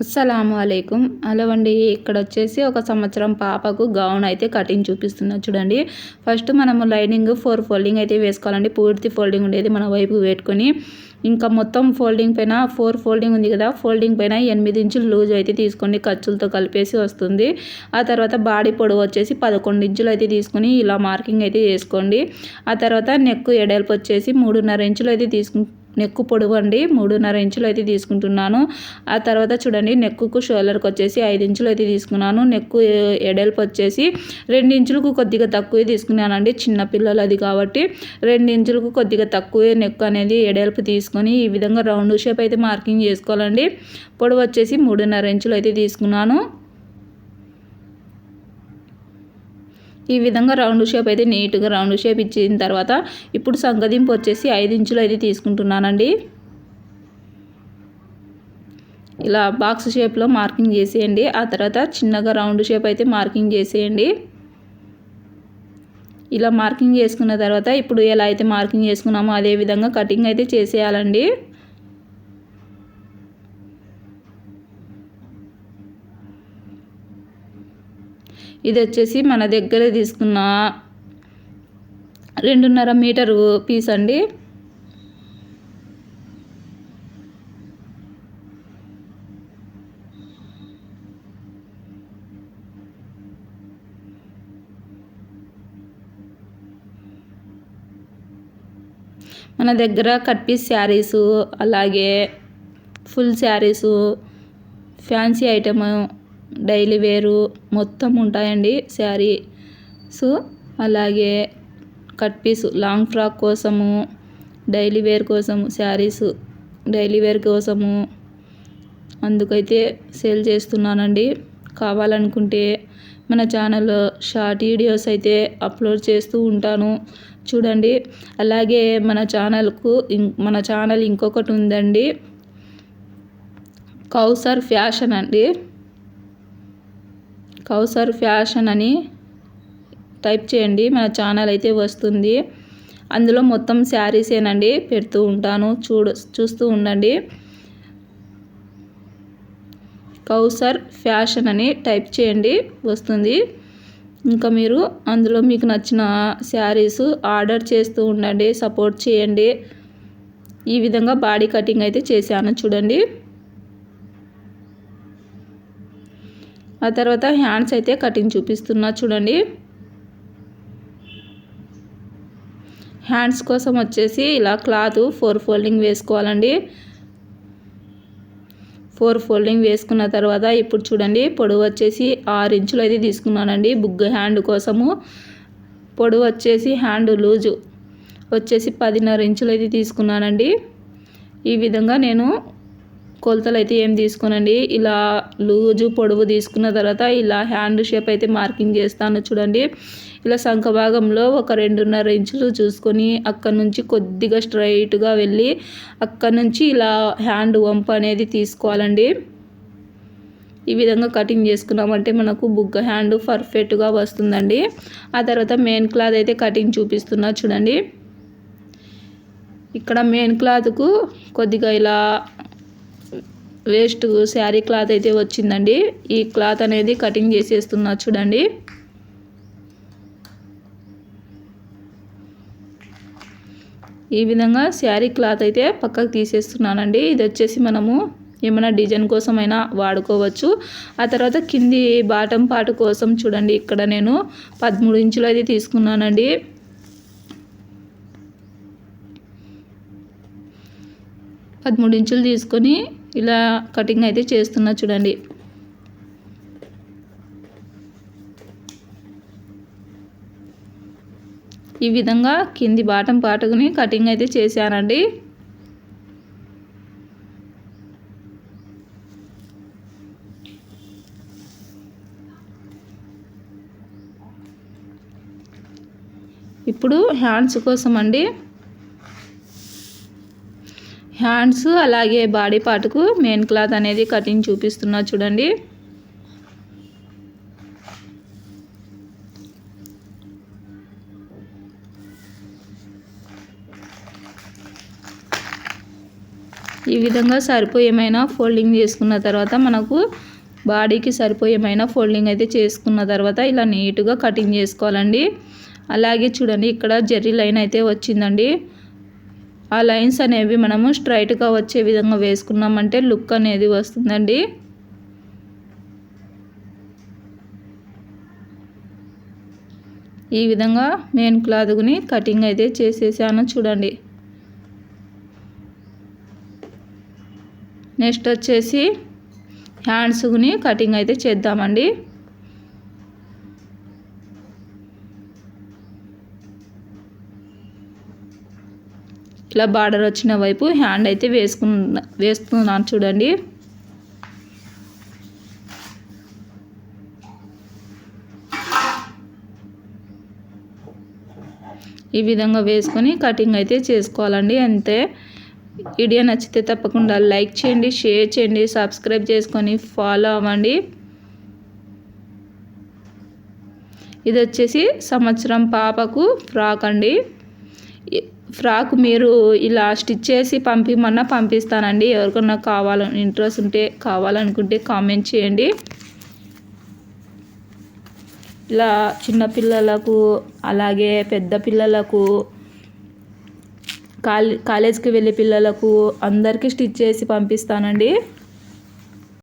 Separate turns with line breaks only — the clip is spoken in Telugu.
అస్సలాము అలైకుం. హలో అండి ఇక్కడ వచ్చేసి ఒక సంవత్సరం పాపకు గౌన్ అయితే కటింగ్ చూపిస్తున్నా చూడండి. ఫస్ట్ మనము లైనింగ్ ఫోర్ ఫోల్డింగ్ అయితే వేసుకోవాలండి. పూర్తి ఫోల్డింగ్ ఉండేది మన వైపు పెట్టుకొని ఇంకా మొత్తం ఫోల్డింగ్ పైన ఫోర్ ఫోల్డింగ్ ఉంది కదా ఫోల్డింగ్ పైన ఎనిమిది ఇంచులు లూజ్ అయితే తీసుకోండి ఖర్చులతో కలిపేసి వస్తుంది. ఆ తర్వాత బాడీ పొడవు వచ్చేసి పదకొండు ఇంచులు అయితే తీసుకొని ఇలా మార్కింగ్ అయితే చేసుకోండి ఆ తర్వాత నెక్ ఎడల్పు వచ్చేసి మూడున్నర ఇంచులు అయితే తీసుకు నెక్కు పొడవు అండి మూడున్నర ఇంచులు అయితే తీసుకుంటున్నాను. ఆ తర్వాత చూడండి నెక్కుకు షోల్డర్కి వచ్చేసి ఐదు ఇంచులు అయితే తీసుకున్నాను. నెక్కు ఎడల్పు వచ్చేసి రెండు ఇంచులకు కొద్దిగా తక్కువే తీసుకున్నానండి చిన్నపిల్లలు అది కాబట్టి. రెండు ఇంచులకు కొద్దిగా తక్కువే నెక్ అనేది ఎడల్పు తీసుకొని ఈ విధంగా రౌండ్ షేప్ అయితే మార్కింగ్ చేసుకోవాలండి. పొడవు వచ్చేసి మూడున్నర ఇంచులు అయితే తీసుకున్నాను. ఈ విధంగా రౌండ్ షేప్ అయితే నీట్గా రౌండ్ షేప్ ఇచ్చిన తర్వాత ఇప్పుడు సంగదింపు వచ్చేసి ఐదు ఇంచులు అయితే తీసుకుంటున్నానండి. ఇలా బాక్స్ షేప్లో మార్కింగ్ చేసేయండి. ఆ తర్వాత చిన్నగా రౌండ్ షేప్ అయితే మార్కింగ్ చేసేయండి. ఇలా మార్కింగ్ చేసుకున్న తర్వాత ఇప్పుడు ఎలా అయితే మార్కింగ్ చేసుకున్నామో అదే విధంగా కటింగ్ అయితే చేసేయాలండి. ఇది వచ్చేసి మన దగ్గర తీసుకున్న రెండున్నర మీటరు పీస్ అండి. మన దగ్గర కట్ పీస్ శారీసు అలాగే full sarees fancy item daily wear మొత్తం ఉంటాయండి శారీస్ అలాగే కట్ పీస్ లాంగ్ ఫ్రాక్ కోసము డైలీ వేర్ కోసము శారీస్ డైలీ వేర్ కోసము అందుకైతే సేల్ చేస్తున్నానండి. కావాలనుకుంటే మన ఛానల్లో షార్ట్ వీడియోస్ అయితే అప్లోడ్ చేస్తూ ఉంటాను. చూడండి. అలాగే మన ఛానల్కు మన ఛానల్ ఇంకొకటి ఉందండి. కౌసర్ ఫ్యాషన్ అండి. కౌసర్ ఫ్యాషన్ అని టైప్ చేయండి. మన ఛానల్ అయితే వస్తుంది. అందులో మొత్తం శారీసేనండి పెడుతూ ఉంటాను. చూడ చూస్తూ ఉండండి. కౌసర్ ఫ్యాషన్ అని టైప్ చేయండి. వస్తుంది. ఇంకా మీరు అందులో మీకు నచ్చిన శారీస్ ఆర్డర్ చేస్తూ ఉండండి. సపోర్ట్ చేయండి. ఈ విధంగా బాడీ కటింగ్ అయితే చేశాను. చూడండి. ఆ తర్వాత హ్యాండ్స్ అయితే కటింగ్ చూపిస్తున్నా చూడండి. హ్యాండ్స్ కోసం వచ్చేసి ఇలా క్లాత్ ఫోర్ ఫోల్డింగ్ వేసుకోవాలండి. ఫోర్ ఫోల్డింగ్ వేసుకున్న తర్వాత ఇప్పుడు చూడండి పొడవు వచ్చేసి ఆరు ఇంచులు అయితే తీసుకున్నానండి బుగ్గ హ్యాండ్ కోసము. పొడవు వచ్చేసి హ్యాండ్ లూజు వచ్చేసి పదిన్నర ఇంచులు అయితే తీసుకున్నానండి. ఈ విధంగా నేను కొలతలు అయితే ఏం తీసుకోనండి. ఇలా లూజు పొడవు తీసుకున్న తర్వాత ఇలా హ్యాండ్ షేప్ అయితే మార్కింగ్ చేస్తాను చూడండి. ఇలా శంఖ భాగంలో ఒక రెండున్నర ఇంచులు చూసుకొని అక్కడ నుంచి కొద్దిగా స్ట్రైట్గా వెళ్ళి అక్కడ నుంచి ఇలా హ్యాండ్ వంపు అనేది తీసుకోవాలండి. ఈ విధంగా కటింగ్ చేసుకున్నామంటే మనకు బుగ్గ హ్యాండ్ పర్ఫెక్ట్గా వస్తుందండి. ఆ తర్వాత మెయిన్ క్లాత్ అయితే కటింగ్ చూపిస్తున్నా చూడండి. ఇక్కడ మెయిన్ క్లాత్కు కొద్దిగా ఇలా వేస్ట్ శారీ క్లాత్ అయితే వచ్చిందండి. ఈ క్లాత్ అనేది కటింగ్ చేసేస్తున్నా చూడండి. ఈ విధంగా శారీ క్లాత్ అయితే పక్కకు తీసేస్తున్నానండి. ఇది వచ్చేసి మనము ఏమైనా డిజైన్ కోసమైనా వాడుకోవచ్చు. ఆ తర్వాత కింది బాటం పాట కోసం చూడండి. ఇక్కడ నేను పదమూడు ఇంచులు అయితే తీసుకున్నానండి. పదమూడు ఇంచులు తీసుకొని ఇలా కటింగ్ అయితే చేస్తున్నా చూడండి. ఈ విధంగా కింది బాటం పాటుకుని కటింగ్ అయితే చేశానండి. ఇప్పుడు హ్యాండ్స్ కోసం అండి హ్యాండ్స్ అలాగే బాడీ పార్ట్కు మెయిన్ క్లాత్ అనేది కటింగ్ చూపిస్తున్నా చూడండి. ఈ విధంగా సరిపోయేమైనా ఫోల్డింగ్ చేసుకున్న తర్వాత మనకు బాడీకి సరిపోయేమైనా ఫోల్డింగ్ అయితే చేసుకున్న తర్వాత ఇలా నీట్గా కటింగ్ చేసుకోవాలండి. అలాగే చూడండి ఇక్కడ జెర్రీ లైన్ అయితే వచ్చిందండి. ఆ లైన్స్ అనేవి మనము స్ట్రైట్గా వచ్చే విధంగా వేసుకున్నామంటే లుక్ అనేది వస్తుందండి. ఈ విధంగా మెయిన్ క్లాత్ని కటింగ్ అయితే చేసేసాను చూడండి. నెక్స్ట్ వచ్చేసి హ్యాండ్స్ని కటింగ్ అయితే చేద్దామండి. ఇలా బార్డర్ వచ్చిన వైపు హ్యాండ్ అయితే వేసుకున్న వేస్తున్నాను చూడండి. ఈ విధంగా వేసుకొని కటింగ్ అయితే చేసుకోవాలండి అంతే. వీడియో నచ్చితే తప్పకుండా లైక్ చేయండి షేర్ చేయండి సబ్స్క్రైబ్ చేసుకొని ఫాలో అవ్వండి. ఇది వచ్చేసి సంవత్సరం పాపకు ఫ్రాక్ అండి. ఫ్రాక్ మీరు ఇలా స్టిచ్ చేసి పంపిమన్నా పంపిస్తానండి. ఎవరికన్నా కావాలని ఇంట్రెస్ట్ ఉంటే కావాలనుకుంటే కామెంట్ చేయండి. ఇలా చిన్నపిల్లలకు అలాగే పెద్ద పిల్లలకు కాలేజ్కి వెళ్ళే పిల్లలకు అందరికీ స్టిచ్ చేసి పంపిస్తానండి.